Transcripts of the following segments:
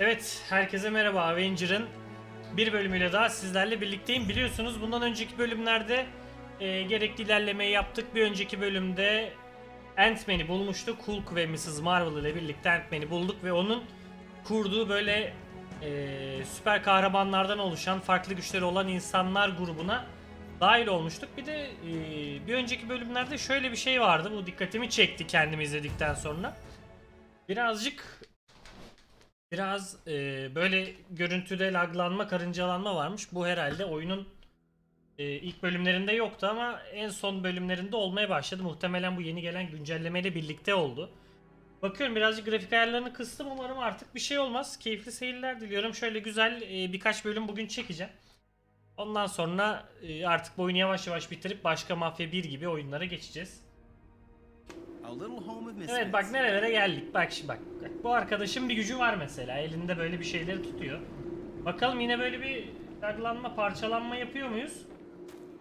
Evet, herkese merhaba. Avenger'ın bir bölümüyle daha sizlerle birlikteyim. Biliyorsunuz bundan önceki bölümlerde e, gerekli ilerlemeyi yaptık. Bir önceki bölümde Ant-Man'i bulmuştuk. Hulk ve Mrs. Marvel ile birlikte Ant-Man'i bulduk ve onun kurduğu böyle e, süper kahramanlardan oluşan, farklı güçleri olan insanlar grubuna dahil olmuştuk. Bir de e, bir önceki bölümlerde şöyle bir şey vardı. Bu dikkatimi çekti kendimi izledikten sonra. Birazcık Biraz e, böyle görüntüde laglanma, karıncalanma varmış. Bu herhalde oyunun e, ilk bölümlerinde yoktu ama en son bölümlerinde olmaya başladı. Muhtemelen bu yeni gelen güncellemeyle birlikte oldu. Bakıyorum birazcık grafik ayarlarını kıstım. Umarım artık bir şey olmaz. Keyifli seyirler diliyorum. Şöyle güzel e, birkaç bölüm bugün çekeceğim. Ondan sonra e, artık bu oyunu yavaş yavaş bitirip başka Mafya 1 gibi oyunlara geçeceğiz. Evet bak nerelere geldik. Bak şimdi bak. bak. Bu arkadaşın bir gücü var mesela. Elinde böyle bir şeyleri tutuyor. Bakalım yine böyle bir laglanma, parçalanma yapıyor muyuz?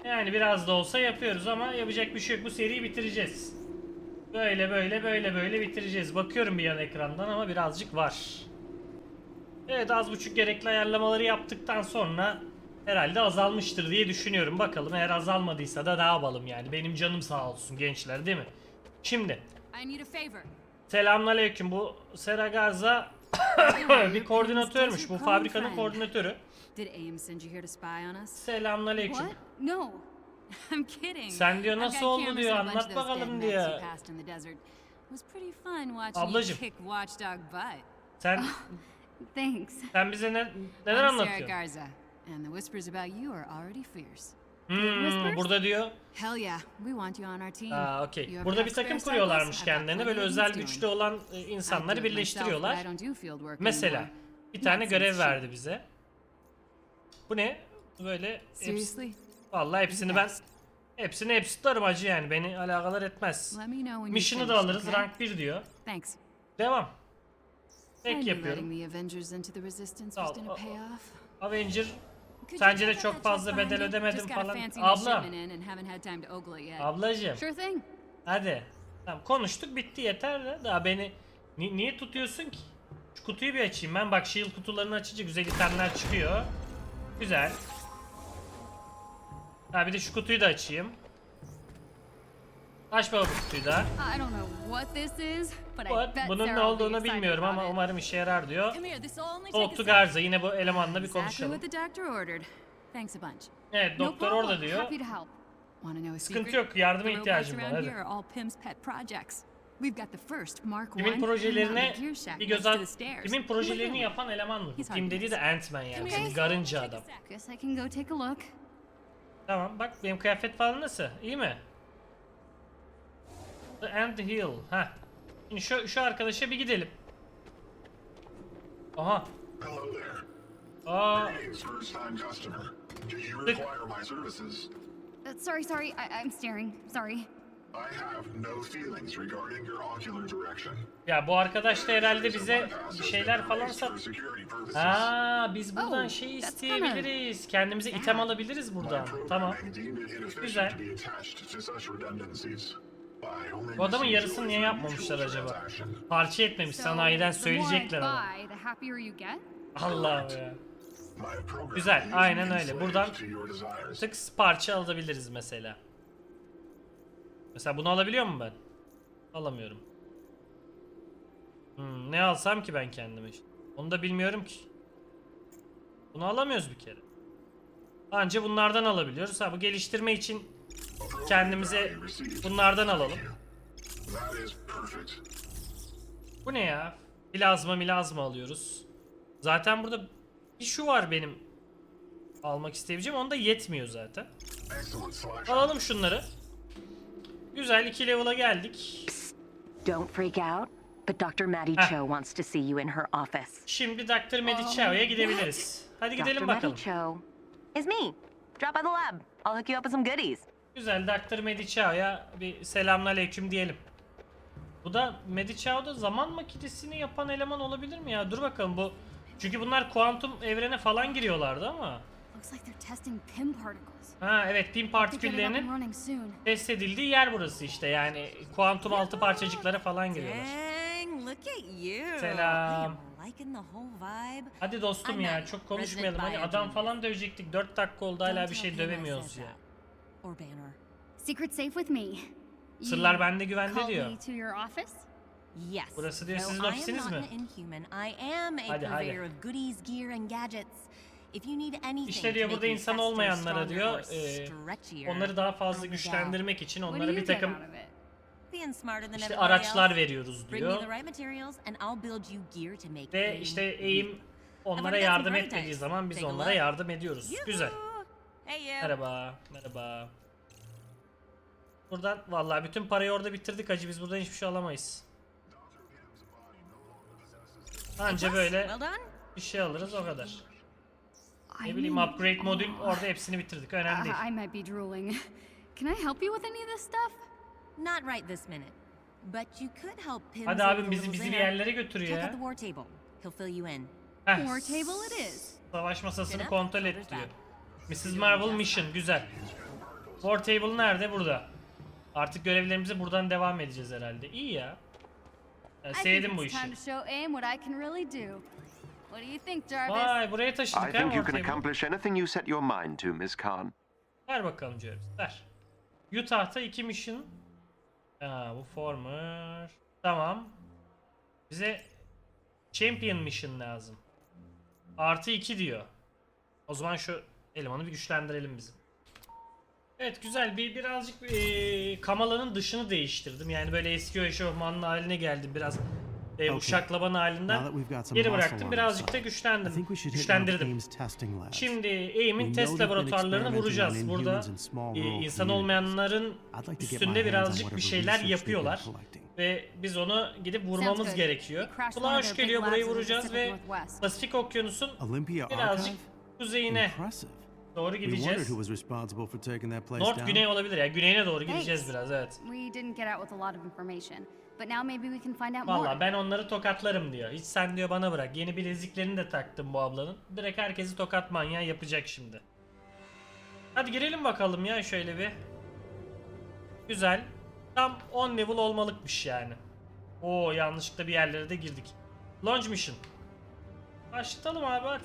Yani biraz da olsa yapıyoruz ama yapacak bir şey yok. Bu seriyi bitireceğiz. Böyle böyle böyle böyle bitireceğiz. Bakıyorum bir yan ekrandan ama birazcık var. Evet az buçuk gerekli ayarlamaları yaptıktan sonra herhalde azalmıştır diye düşünüyorum. Bakalım eğer azalmadıysa da ne yapalım yani. Benim canım sağ olsun gençler değil mi? Şimdi. Selamünaleyküm. Bu Sera Garza bir koordinatörmüş. Bu fabrikanın koordinatörü. Selamünaleyküm. No. I'm kidding. Sen diyor, nasıl oldu diyor, anlat bakalım diyor. Ablacım. Sen Thanks. sen bize ne, neler anlatıyorsun? And the whispers about you are already fierce. Hmm, burada diyor. Hell yeah, we want you on our team. Aa, okey. Burada bir takım kuruyorlarmış kendilerine. Böyle özel güçlü olan e, insanları birleştiriyorlar. Mesela bir tane görev verdi bize. Bu ne? Böyle hepsi, vallahi hepsini ben hepsini hepsi tutarım acı yani beni alakadar etmez. Mission'ı da alırız rank 1 diyor. Devam. Knew yapıyorum. Sağ ol. Avenger Sence de çok fazla bedel ödemedim falan. Abla. thing. hadi. Tamam konuştuk bitti yeter de daha beni Ni- niye tutuyorsun ki? Şu kutuyu bir açayım ben bak shield kutularını açınca güzel itemler çıkıyor. Güzel. Ha bir de şu kutuyu da açayım. Aç baba bu kutuyu da. But Bunun ne olduğunu bilmiyorum ama umarım işe yarar diyor. Sec. Garza yine bu elemanla bir konuşalım. Evet doktor orada diyor. Sıkıntı yok yardıma ihtiyacım var hadi. Kimin projelerine bir göz at, kimin projelerini yapan eleman mı? Kim dediği de Ant-Man yani. Şimdi garınca adam. Tamam bak benim kıyafet falan nasıl? İyi mi? The Ant Hill. Ha. Şimdi şu, şu arkadaşa bir gidelim. Aha. Hello there. Aa, first time customer. Do you require my services? Uh, sorry, sorry, I- I'm staring. Sorry. I have no feelings regarding your ocular direction. ya bu arkadaş da herhalde bize bir şeyler falan sat. Aa, biz buradan Oh, şey isteyebiliriz. Kendimize item alabiliriz buradan. Tamam. Güzel. Bu adamın yarısını niye yapmamışlar acaba? Parça etmemiş sanayiden söyleyecekler ama. ya. Programming Güzel, aynen öyle. Buradan. Tık parça alabiliriz mesela. Mesela bunu alabiliyor muyum ben? Alamıyorum. Hmm, ne alsam ki ben kendime işte? Onu da bilmiyorum ki. Bunu alamıyoruz bir kere. Anca bunlardan alabiliyoruz. Ha bu geliştirme için kendimize bunlardan alalım. Bu ne ya? Plazma milazma alıyoruz. Zaten burada bir şu var benim almak isteyebileceğim. Onda yetmiyor zaten. Alalım şunları. Güzel iki level'a geldik. Don't freak out, but Dr. Maddie. Cho wants to see you in her office. Şimdi Dr. Medicao'ya gidebiliriz. Hadi gidelim Dr. bakalım. Maddie Cho is me. Drop by the lab. I'll hook you up with some goodies. Güzel Dr. Medicao'ya bir selamünaleyküm diyelim. Bu da Medicao'da zaman makinesini yapan eleman olabilir mi ya? Dur bakalım bu. Çünkü bunlar kuantum evrene falan giriyorlardı ama. Pim. Ha evet up partiküllerinin test edildiği yer burası işte yani kuantum altı parçacıklara falan giriyorlar. Selam. Hadi dostum ya çok konuşmayalım. Hani adam falan dövecektik. 4 dakika oldu hala bir şey dövemiyoruz ya. Or Banner. Secret safe with me. Sırlar You bende güvende called diyor. me to your office? Yes. Burası diyor, Though sizin I am ofisiniz not mi? an inhuman, I am a Hadi, hadi. purveyor of goodies, gear, and gadgets. If you need anything İşte to diyor make burada you insan faster, olmayanlara stronger, diyor or e, stretchier, onları daha fazla güçlendirmek için What do onlara you bir get takım out of it? Being smarter than işte everybody araçlar else. veriyoruz Bring me diyor. the right materials and I'll build you gear to make Ve işte eğim onlara yardım etmediği zaman biz onlara yardım ediyoruz. Güzel. Hey you. Merhaba, merhaba. Buradan vallahi bütün parayı orada bitirdik hacı biz buradan hiçbir şey alamayız. Anca böyle bir şey alırız o kadar. Ne I'm bileyim upgrade modül orada hepsini bitirdik önemli değil. Uh, I might be drooling. Can I help you with any of this stuff? Not right this minute. But you could help Pim Hadi abim bizi bizi bir yerlere götürüyor Check out ya. the war table. He'll fill you in. Heh, War table it is. Savaş masasını kontrol et diyor. Mrs. Marvel Mission güzel. War Table nerede? Burada. Artık görevlerimize buradan devam edeceğiz herhalde. İyi ya. Ya I think sevdim bu işi. I? Vay buraya I taşıdık ha think you War can Table. accomplish anything you set your mind to, Miss Khan. Ver bakalım Jarvis ver. Utah'ta iki mission. Aa, bu former. Tamam. Bize Champion mission lazım. Artı 2 diyor. O zaman şu elemanı bir güçlendirelim bizim. Evet güzel bir birazcık eee Kamala'nın dışını değiştirdim. Yani böyle eski o eşofmanlı haline geldim biraz. E, uşaklaban halinden geri bıraktım. Birazcık da güçlendim. Güçlendirdim. Şimdi AIM'in test laboratuvarlarını vuracağız. Burada e, insan olmayanların üstünde birazcık bir şeyler yapıyorlar. Ve biz onu gidip vurmamız gerekiyor. Kulağa hoş geliyor burayı vuracağız ve. Pasifik Okyanus'un Olympia birazcık kuzeyine. Doğru We wondered gideceğiz. who was responsible for taking that place North down. güney olabilir ya. Güneyine doğru gideceğiz biraz evet. We didn't get out with a lot of information, but now maybe we can find out more. Valla ben onları tokatlarım diyor. Hiç sen diyor bana bırak. Yeni bileziklerini de taktım bu ablanın. Direkt herkesi tokat manyağı yapacak şimdi. Hadi girelim bakalım ya şöyle bir. Güzel. Tam 10 level olmalıkmış yani. Oo yanlışlıkla bir yerlere de girdik. Launch mission. Başlatalım abi hadi.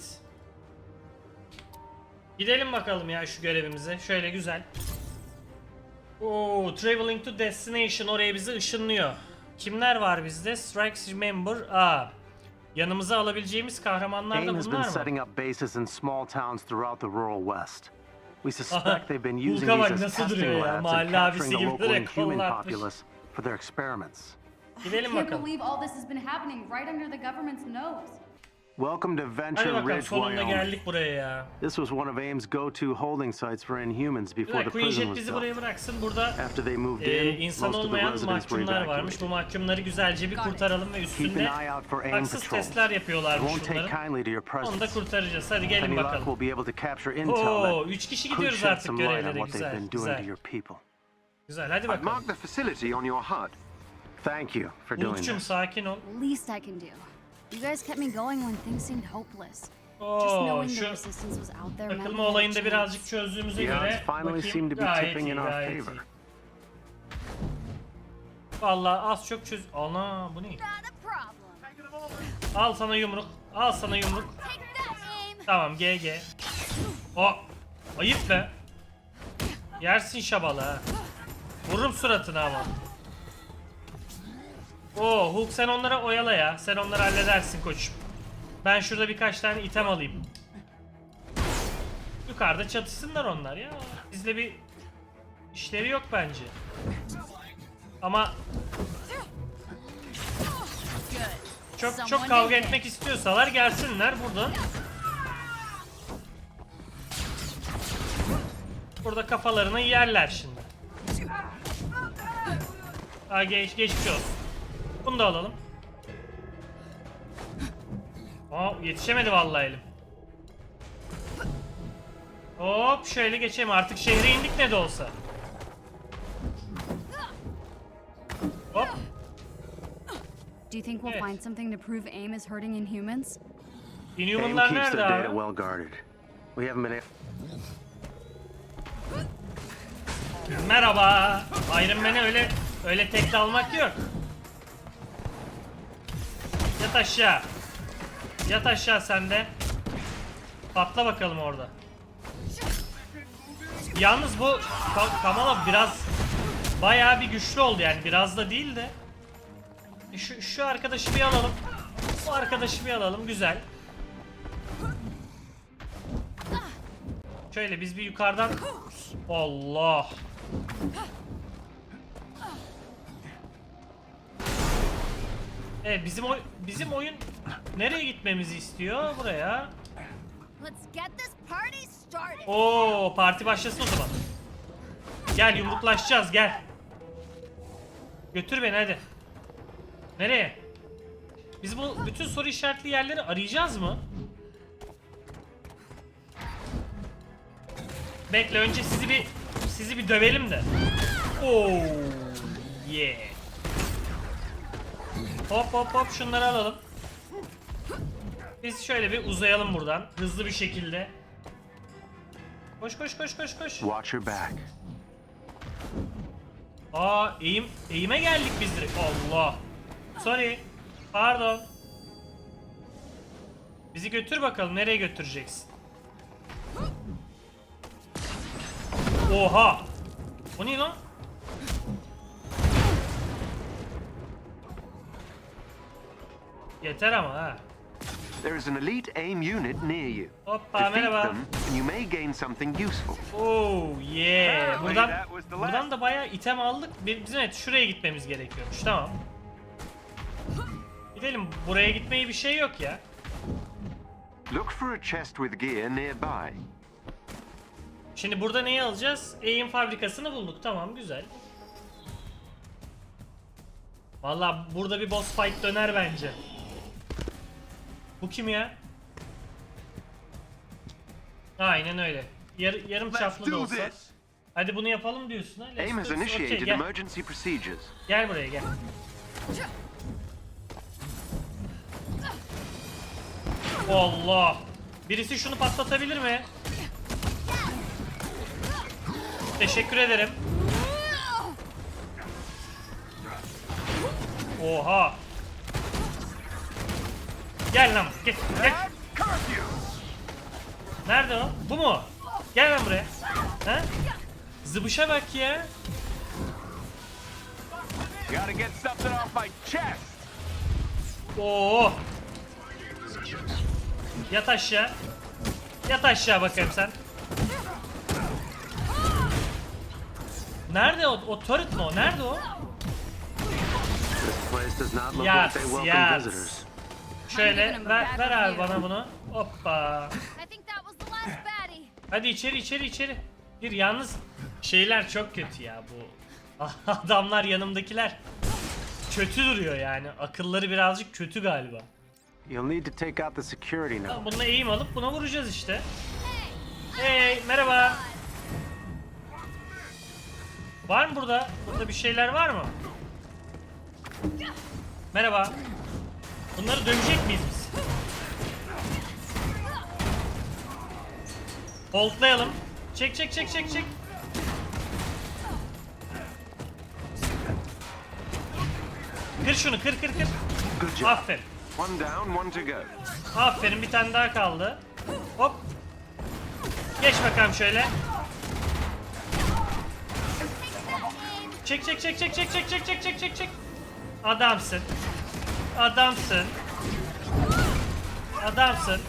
Gidelim bakalım ya şu görevimize. Şöyle güzel. Oo, traveling to destination oraya bizi ışınlıyor. Kimler var bizde? Strikes remember. Aa. Yanımıza alabileceğimiz kahramanlar da bunlar mı? setting up bases in small towns throughout the rural West. We suspect they've been using Hulk'a bak these as nasıl duruyor testing ya, labs mahalle abisi capturing the gibi local direkt populace for their experiments. Gidelim Can't bakalım. believe all this has been happening right under the government's nose. Welcome to Hadi Venture bakalım Ridge, sonunda Wyoming. geldik buraya ya. This was one of AIM's go-to holding sites for inhumans before the Queen prison Jet was bizi built. buraya bıraksın. Burada After they moved e, in, insan most of the olmayan residents were mahkumlar varmış. Bu evacuated. mahkumları güzelce bir kurtaralım ve Keep üstünde an eye out for AIM haksız patrols. testler yapıyorlarmış won't take bunların. kindly to your Onu da presence. kurtaracağız. Hadi gelin any luck, bakalım. we'll be able to capture intel Oo, that 3 kişi could gidiyoruz shed artık some light on görevlere. what they've Güzel, been doing to güzel. your people. Güzel, hadi I've bakalım. marked the facility on your HUD. Thank you for doing Umut'cum this. sakin ol. Least I can do. You guys kept me going when things seemed hopeless. Just Oo, knowing the şu resistance was out there meant takılma olayında birazcık çözdüğümüze göre bakayım to be gayet tipping iyi, in our gayet favor. iyi. Vallahi az çok çöz... Ana bu ne? Al sana yumruk. Al sana yumruk. Tamam GG. O ayıp be. Yersin şabalı ha. Vururum suratına ama. Oo Hulk sen onlara oyala ya. Sen onları halledersin koçum. Ben şurada birkaç tane item alayım. Yukarıda çatışsınlar onlar ya. Bizle bir işleri yok bence. Ama çok çok kavga etmek istiyorsalar gelsinler buradan. Burada kafalarına yerler şimdi. Aa geç geçmiş olsun. Bunu da alalım. Aa yetişemedi vallahi elim. Hop şöyle geçeyim artık şehre indik ne de olsa. Hop. Do you think we'll Evet. find something to prove AIM is hurting Inhumans? AIM Inhumanlar keeps nerede their data abi? well guarded. We haven't been able Merhaba. Iron Man'e öyle öyle tek dalmak yok. Yat aşağı. Yat aşağı sen de. Patla bakalım orada. Yalnız bu Ka- Kamala biraz bayağı bir güçlü oldu yani biraz da değil de. E Şu, şu arkadaşı bir alalım. Bu arkadaşı bir alalım güzel. Şöyle biz bir yukarıdan Allah. Evet bizim oy bizim oyun nereye gitmemizi istiyor? Buraya. Oo parti başlasın o zaman. Gel yumruklaşacağız gel. Götür beni hadi. Nereye? Biz bu bütün soru işaretli yerleri arayacağız mı? Bekle önce sizi bir sizi bir dövelim de. Oo yeah. Hop hop hop şunları alalım. Biz şöyle bir uzayalım buradan hızlı bir şekilde. Koş koş koş koş koş. Watch your back. Aa eğim eğime geldik biz direkt. Allah. Sorry. Pardon. Bizi götür bakalım nereye götüreceksin? Oha. O ne lan? Yeter ama ha. There is an elite AIM unit near you. Hoppa Defeat merhaba. them, and you may gain something useful. Oh yeah. Buradan buradan da bayağı item aldık. Bi- Bizim evet şuraya gitmemiz gerekiyormuş. Tamam. Gidelim. Buraya gitmeye bir şey yok ya. Look for a chest with gear nearby. Şimdi burada neyi alacağız? Eğim fabrikasını bulduk. Tamam güzel. Valla burada bir boss fight döner bence. Bu kim ya? Aynen öyle. Yar- yarım çaplı da olsa. Hadi bunu yapalım diyorsun ha. Let's AIM has do this. Okey, initiated gel. emergency procedures. Gel buraya gel. Allah. Birisi şunu patlatabilir mi? Teşekkür ederim. Oha. Gel lan. Gel. Gel. Nerede o? Bu mu? Gel lan buraya. Ha? Zıbışa bak ya. Oo. Yat aşağı. Yat aşağı bakayım sen. Nerede o? O turret mi o? Nerede o? This place Şöyle ver, ver abi bana bunu. Hoppa. Hadi içeri içeri içeri. Bir yalnız şeyler çok kötü ya bu. Adamlar yanımdakiler. Kötü duruyor yani. Akılları birazcık kötü galiba. You'll need to take out the security now. Tamam, Bununla eğim alıp buna vuracağız işte. Hey merhaba. Var mı burada? Burada bir şeyler var mı? Merhaba. Bunları dövecek miyiz biz? Holtlayalım. Çek çek çek çek çek. Kır şunu kır kır kır. Good job. Aferin. One down, one to go. Aferin bir tane daha kaldı. Hop. Geç bakalım şöyle. Çek çek çek çek çek çek çek çek çek çek çek. Adamsın. Adamsın. Adamsın.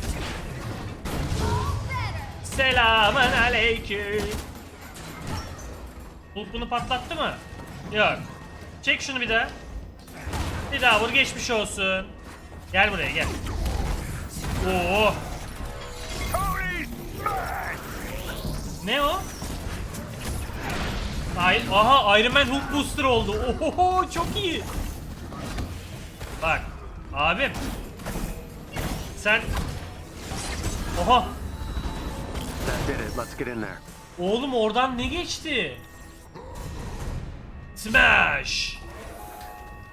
Selamun aleyküm. Bu bunu patlattı mı? Yok. Çek şunu bir daha. Bir daha vur geçmiş olsun. Gel buraya gel. Oo. Ne o? Ay, aha Iron Man Hulk Booster oldu. Oho çok iyi. Bak abim. Sen Oha That did it. Let's get in there. oğlum oradan ne geçti? Smash.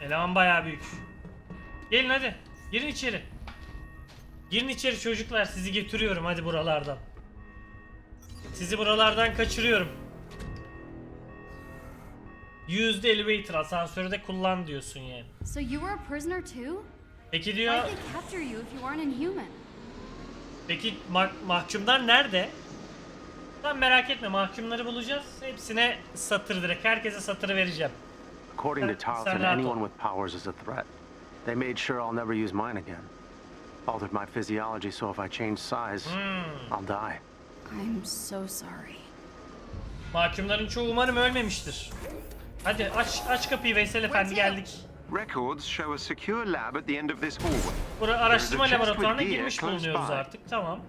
Eleman bayağı büyük. Gelin hadi. Girin içeri. Girin içeri çocuklar sizi getiriyorum hadi buralardan. Sizi buralardan kaçırıyorum. Use the elevator asansörü de kullan diyorsun yani. So you were a prisoner too? Peki diyor, Why'd they capture you if you aren't inhuman? peki ma- mahkumlar nerede? Sen merak etme mahkumları bulacağız. Hepsine satır direkt. Herkese satırı vereceğim. According to Tarleton, anyone with powers is a threat. They made sure I'll never use mine again. Altered my physiology so if I change size, Hmm. I'll die. I'm so sorry. Mahkumların çoğu umarım ölmemiştir. Hadi aç aç kapıyı Veysel Efendi geldik. Records show a secure lab at the end of this hallway. Burası araştırma laboratuvarına girmiş bulunuyoruz artık. Tamam.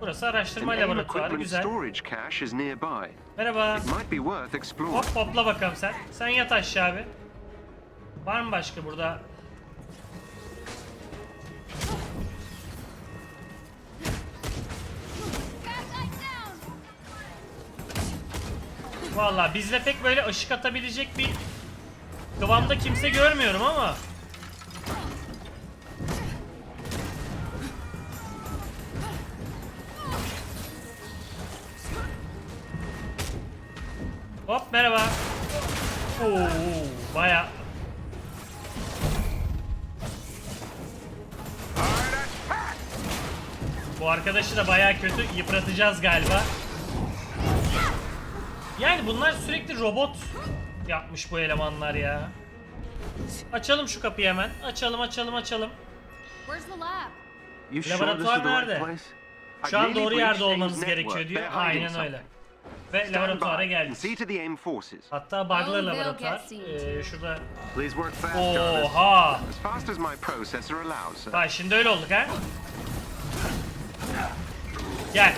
Burası araştırma laboratuvarı güzel. storage cache is nearby. Merhaba. It might be worth exploring. Hop hopla bakalım sen. Sen yat aşağı abi. Var mı başka burada? Vallahi bizde pek böyle ışık atabilecek bir kıvamda kimse görmüyorum ama. Hop merhaba. Oo baya. Bu arkadaşı da baya kötü yıpratacağız galiba. Yani bunlar sürekli robot yapmış bu elemanlar ya. Açalım şu kapıyı hemen. Açalım açalım açalım. Laboratuvar nerede? Şu an doğru yerde network. gerekiyor diyor. Aynen öyle. Ve laboratuvara geldik. Hatta bug'lı Oh, laboratuvar. Ee, şurada. Oha! Ha şimdi öyle olduk ha. Gel.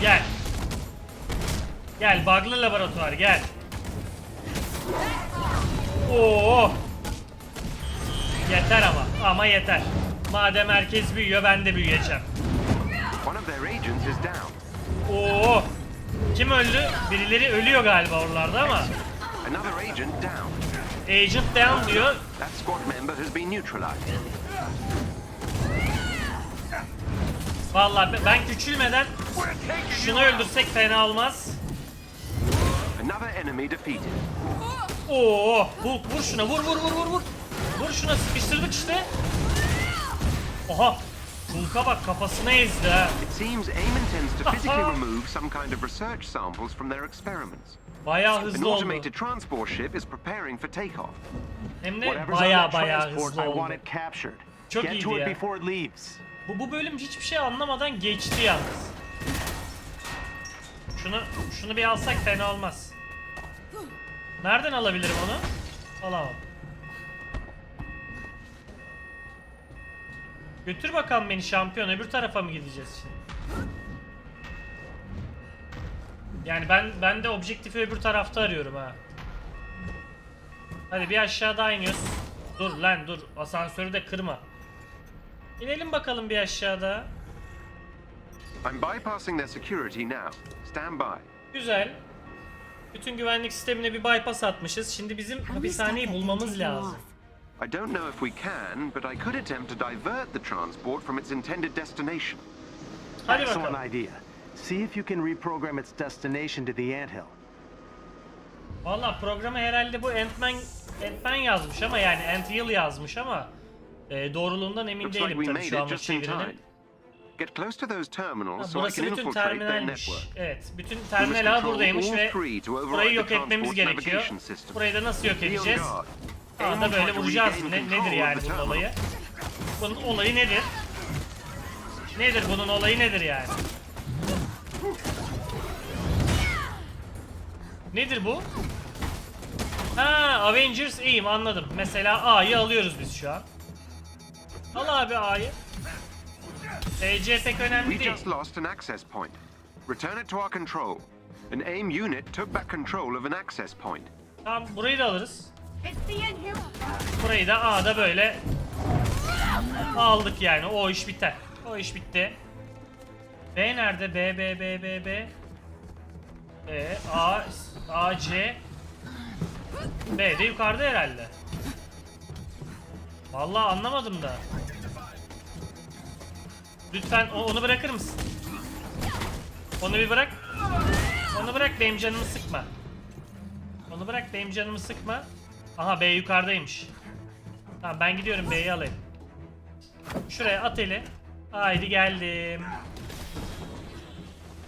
Gel. Gel bug'lı laboratuvar gel. Oo. Yeter ama. Ama yeter. Madem herkes büyüyor ben de büyüyeceğim. Oo. Kim öldü? Birileri ölüyor galiba oralarda ama. Agent down. Diyor. Be- ben küçülmeden şunu öldürsek fena olmaz. Another enemy defeated. Oo, Hulk vur şuna vur vur vur vur vur. Vur şuna sıkıştırdık işte. Oha. Hulk'a bak kafasına ezdi ha. It seems AIM intends to physically remove some kind of research samples from their experiments. Bayağı An hızlı oldu. automated transport ship is preparing for takeoff. Hem de bayağı bayağı hızlı I oldu. want it captured. Çok Get iyiydi to it ya. before it leaves. Bu, bu bölüm hiçbir şey anlamadan geçti yalnız. Şunu şunu bir alsak fena olmaz. Nereden alabilirim onu? Alamam. Götür bakalım beni şampiyon. Öbür tarafa mı gideceğiz şimdi? Yani ben ben de objektifi öbür tarafta arıyorum ha. Hadi bir aşağı daha iniyoruz. Dur lan dur. Asansörü de kırma. İnelim bakalım bir aşağıda. I'm bypassing their security now. Stand by. Güzel. Bütün güvenlik sistemine bir bypass atmışız. Şimdi bizim hapishaneyi bulmamız lazım. I don't know if we can, but I could attempt to divert the transport from its intended destination. Hadi Excellent bakalım. idea. See if you can reprogram its destination to the anthill. Valla programı herhalde bu Ant-Man Ant-Man yazmış ama yani Ant-Hill yazmış ama e, doğruluğundan emin Looks like değilim we tabii made şu it anda just in time. çevirinin. Get close to those terminals so I burası can bütün infiltrate their terminalmiş. network. Evet, bütün terminal ağı buradaymış ve burayı yok etmemiz gerekiyor. Burayı da nasıl yok edeceğiz? Aa Aim da böyle vuracağız. Ne, nedir yani bunun olayı? Bunun olayı nedir? Nedir bunun olayı nedir yani? Nedir bu? Ha, Avengers iyiyim anladım. Mesela A'yı alıyoruz biz şu an. Al abi A'yı. TC pek önemli We değil. just lost an access point. Return it to our control. An AIM unit took back control of an access point. Tamam burayı da alırız. It's the inhuman. Burayı da A'da böyle aldık yani. O iş biter. O iş bitti. B nerede? B, B, B, B, B. E, A, A, C. B de yukarıda herhalde. Vallahi anlamadım da. Lütfen onu bırakır mısın? Onu bir bırak. Onu bırak benim canımı sıkma. Onu bırak benim canımı sıkma. Aha B yukarıdaymış. Tamam ben gidiyorum B'yi alayım. Şuraya at eli. Haydi geldim.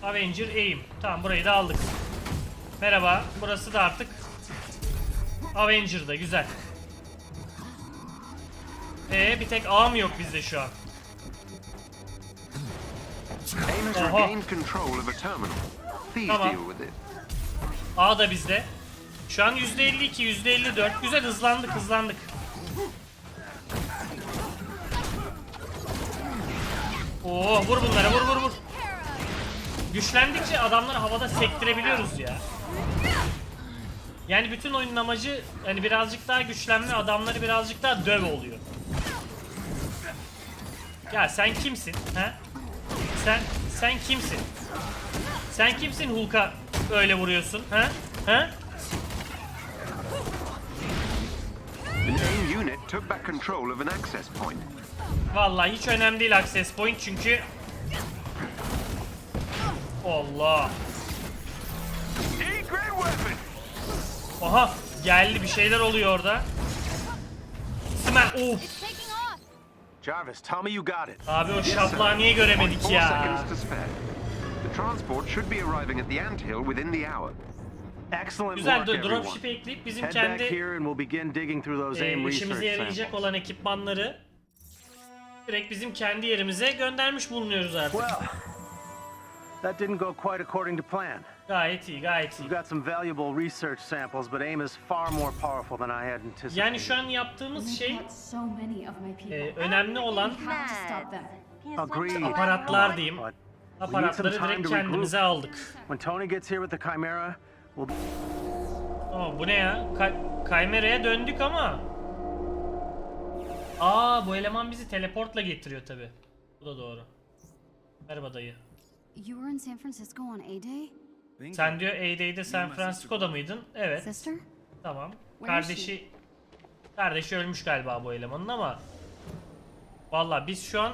Avenger aim. Tamam burayı da aldık. Merhaba. Burası da artık Avenger'da güzel. Ee bir tek A mı yok bizde şu an? AIM has Oha. regained control of a terminal. Please Tamam. deal with it. A da bizde. Şu an %52, %54. Güzel hızlandık, hızlandık. Oo, vur bunlara, vur vur vur. Güçlendikçe adamları havada sektirebiliyoruz ya. Yani bütün oyunun amacı hani birazcık daha güçlenme, adamları birazcık daha döv oluyor. Ya sen kimsin? Ha? Sen sen kimsin? Sen kimsin Hulk'a öyle vuruyorsun? Ha? Ha? An AIM unit took back control of an access point. Vallahi hiç önemli değil access point çünkü Allah. Aha geldi bir şeyler oluyor orada. Smack. Of. Jarvis, tell me you got it. Abi o Yes, sir. şaplağı niye göremedik Four ya? seconds to spare. The transport should be arriving at the anthill within the hour. Excellent Güzel everyone. dropship'e ekleyip bizim Head back kendi here and we'll begin digging through those e, AIM işimize yarayacak olan ekipmanları direkt bizim kendi yerimize göndermiş bulunuyoruz artık. Well, that didn't go quite according to plan. Gayet iyi, gayet iyi. We've got some valuable research samples, but AIM is far more powerful than I had anticipated. Yani şu an yaptığımız şey Got so many of my people. e, önemli olan We have to stop them. Agreed. aparatlar diyeyim. Aparatları direkt kendimize aldık. when Tony gets here with the Chimera, we'll Tamam bu ne ya? Ka- Kaymera'ya döndük ama. Aa bu eleman bizi teleportla getiriyor tabi. Bu da doğru. Merhaba dayı. You were in San Francisco on A-Day? Sen diyor A-Day'de San Francisco'da mıydın? Evet. Sister? Tamam. Kardeşi kardeşi ölmüş galiba bu elemanın ama Valla biz şu an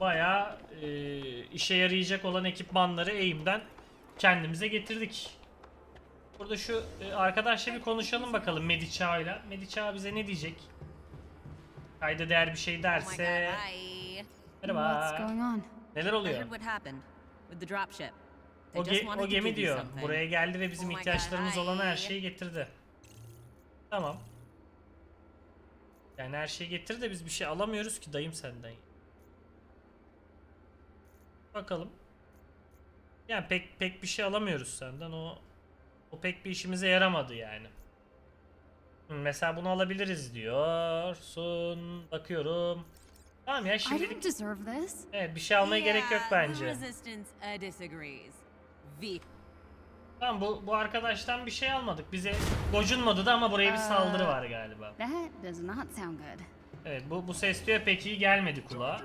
bayağı e, işe yarayacak olan ekipmanları eğimden kendimize getirdik. Burada şu e, arkadaşla bir konuşalım bakalım Mediça'yla. Mediça bize ne diyecek? Kayda değer bir şey Oh derse. Merhaba. What's going on? Neler oluyor? heard what happened with the dropship. O, ge- o gemi diyor. something. Buraya geldi ve bizim Oh ihtiyaçlarımız olan her şeyi getirdi. Tamam. Yani her şeyi getir de biz bir şey alamıyoruz ki dayım senden. Bakalım. Yani pek pek bir şey alamıyoruz senden. O o pek bir işimize yaramadı yani. Mesela bunu alabiliriz diyorsun. Bakıyorum. Tamam ya şimdilik evet bir şey almaya gerek yok bence. V. Tamam bu, bu arkadaştan bir şey almadık. Bize gocunmadı da ama buraya bir saldırı var galiba. That does not sound good. Evet bu, bu ses diyor pek iyi gelmedi kulağa.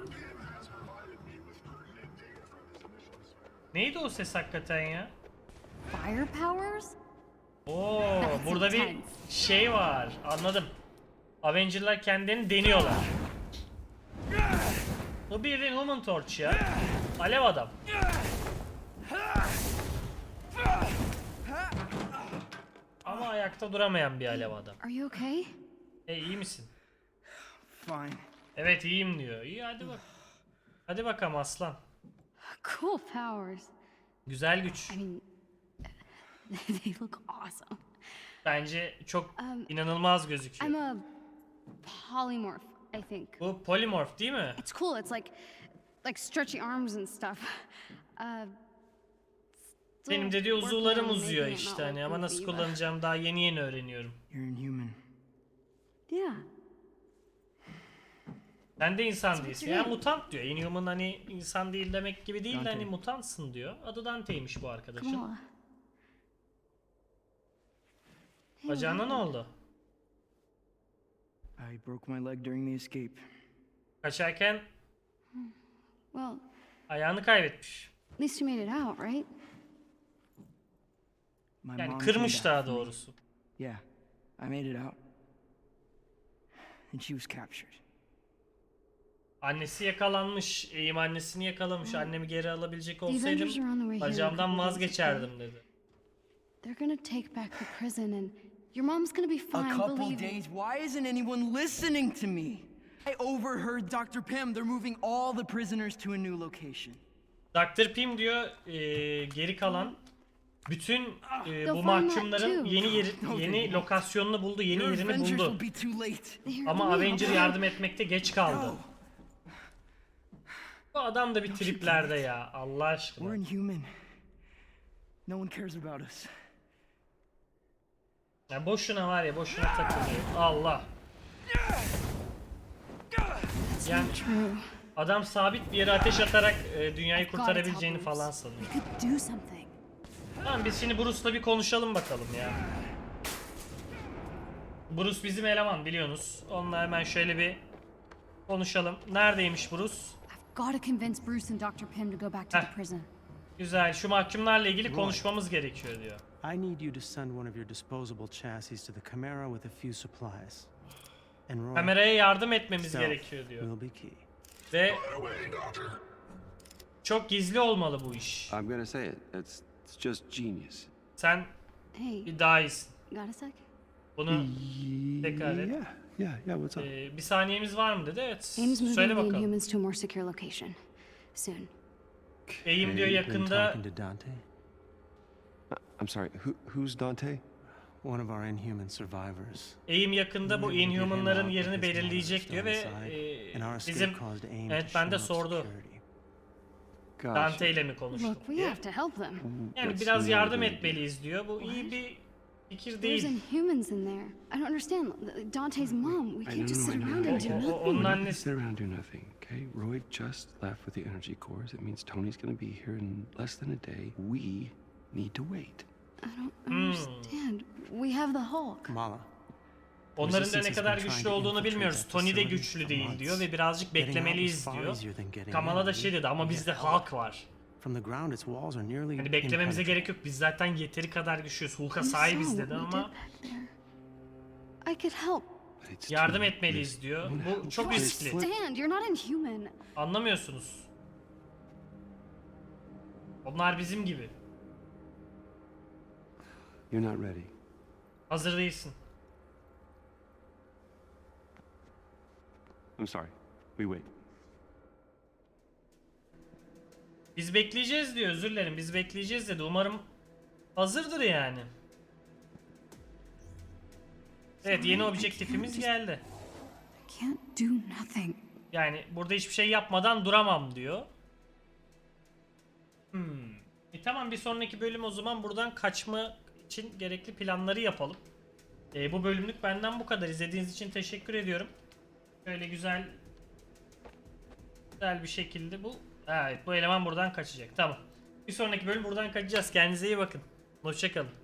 Neydi o ses hakikaten ya? Fire powers? Oo burada bir şey var. Anladım. Avenger'lar kendilerini deniyorlar. Bu bir Human Torch ya. Alev adam. Ama ayakta duramayan bir alev adam. Are you okay? E iyi misin? Fine. Evet iyiyim diyor. İyi hadi bak. Hadi bakalım aslan. Cool powers. Güzel güç. I mean, they look awesome. Bence çok Um, inanılmaz gözüküyor. I'm a polymorph, I think. Bu polimorf değil mi? It's cool. It's like, like stretchy arms and stuff. Uh, Benim de diyor uzuvlarım uzuyor işte hani ama nasıl kullanacağım daha yeni yeni öğreniyorum. You're inhuman. Yeah. Sen de insan değilsin. what Ya you mutant diyor. Inhuman hani insan değil demek gibi değil de hani mutantsın diyor. Adı Dante'ymiş bu arkadaşın. Bacağına ne oldu? I broke my leg during the escape. Kaçarken Well, ayağını kaybetmiş. at least you made it out, right? My Yani kırmış daha doğrusu. Yeah, I made it out. And she was captured. Annesi yakalanmış. Eğim annesini yakalamış. Annemi geri alabilecek olsaydım a bacağımdan couple vazgeçerdim dedi. They're gonna take back the prison and Your mom's gonna be A fine, couple believe me. days. Why isn't anyone listening to me? I overheard Dr. Pym. They're moving all the prisoners to a new location. Dr. Pym diyor e, geri kalan bütün e, bu mahkumların yeni yeri, yeni lokasyonunu buldu, yeni yerini buldu. Ama Avenger yardım etmekte geç kaldı. Bu adam da bir triplerde ya Allah aşkına. inhuman. No one cares about us. Ya boşuna var ya boşuna takılıyor. Allah. Yani adam sabit bir yere ateş atarak e, dünyayı kurtarabileceğini falan sanıyor. We could do something. Tamam biz şimdi Bruce'la bir konuşalım bakalım ya. Bruce bizim eleman biliyorsunuz. Onunla hemen şöyle bir konuşalım. Neredeymiş Bruce? I've got to convince Bruce and Dr. Pym to go back to the prison. Güzel. Şu mahkumlarla ilgili konuşmamız gerekiyor diyor. I need you to send one of your disposable chassis to the Chimera with a few supplies. And Roy, Kameraya yardım etmemiz gerekiyor diyor. will be key. Ve çok gizli olmalı bu iş. I'm gonna say it. It's, it's just genius. Sen Hey, bir daha iyisin. got a sec? Bunu tekrar et. Yeah, yeah, yeah. What's up? Ee, bir saniyemiz var mı dedi. Evet. Aim's moving Söyle the bakalım. Inhumans to a more secure location. Soon. Eğim diyor Okay, Been yakında talking to Dante, I'm sorry. Who, who's Dante? one of our inhuman survivors. Eğim yakında bu Inhuman'ların yerini belirleyecek diyor ve e, bizim evet, to ben de shore up sordu. Dante ile mi konuştuk Look, we diye. have to help them. Yani biraz yardım etmeliyiz diyor. Bu iyi bir fikir There's değil. Inhumans in there. I don't understand. Dante's mom. We can't just sit around and do O- o- nothing. onun Sit annesi around, do nothing, okay? Roy just left with the energy cores. It means Tony's gonna be here in less than a day. We need to wait. I don't understand. We have the Hulk. Mala, onların da ne kadar güçlü olduğunu bilmiyoruz. Tony de güçlü değil diyor ve birazcık beklemeliyiz diyor. Kamala da şey dedi ama bizde Hulk var. Hani beklememize gerek yok. Biz zaten yeteri kadar güçlüyüz. Hulk'a sahibiz dedi ama yardım etmeliyiz diyor. Bu çok riskli. Anlamıyorsunuz. Onlar bizim gibi. Hazır değilsin. I'm sorry. We wait. Biz bekleyeceğiz diyor. Özür dilerim. Biz bekleyeceğiz dedi. Umarım hazırdır yani. Evet yeni objektifimiz geldi. I can't do nothing. Yani burada hiçbir şey yapmadan duramam diyor. Hmm. E tamam bir sonraki bölüm o zaman buradan kaçma için gerekli planları yapalım. E, bu bölümlük benden bu kadar. İzlediğiniz için teşekkür ediyorum. Böyle güzel güzel bir şekilde bu. Evet bu eleman buradan kaçacak. Tamam. Bir sonraki bölüm buradan kaçacağız. Kendinize iyi bakın. Hoşçakalın.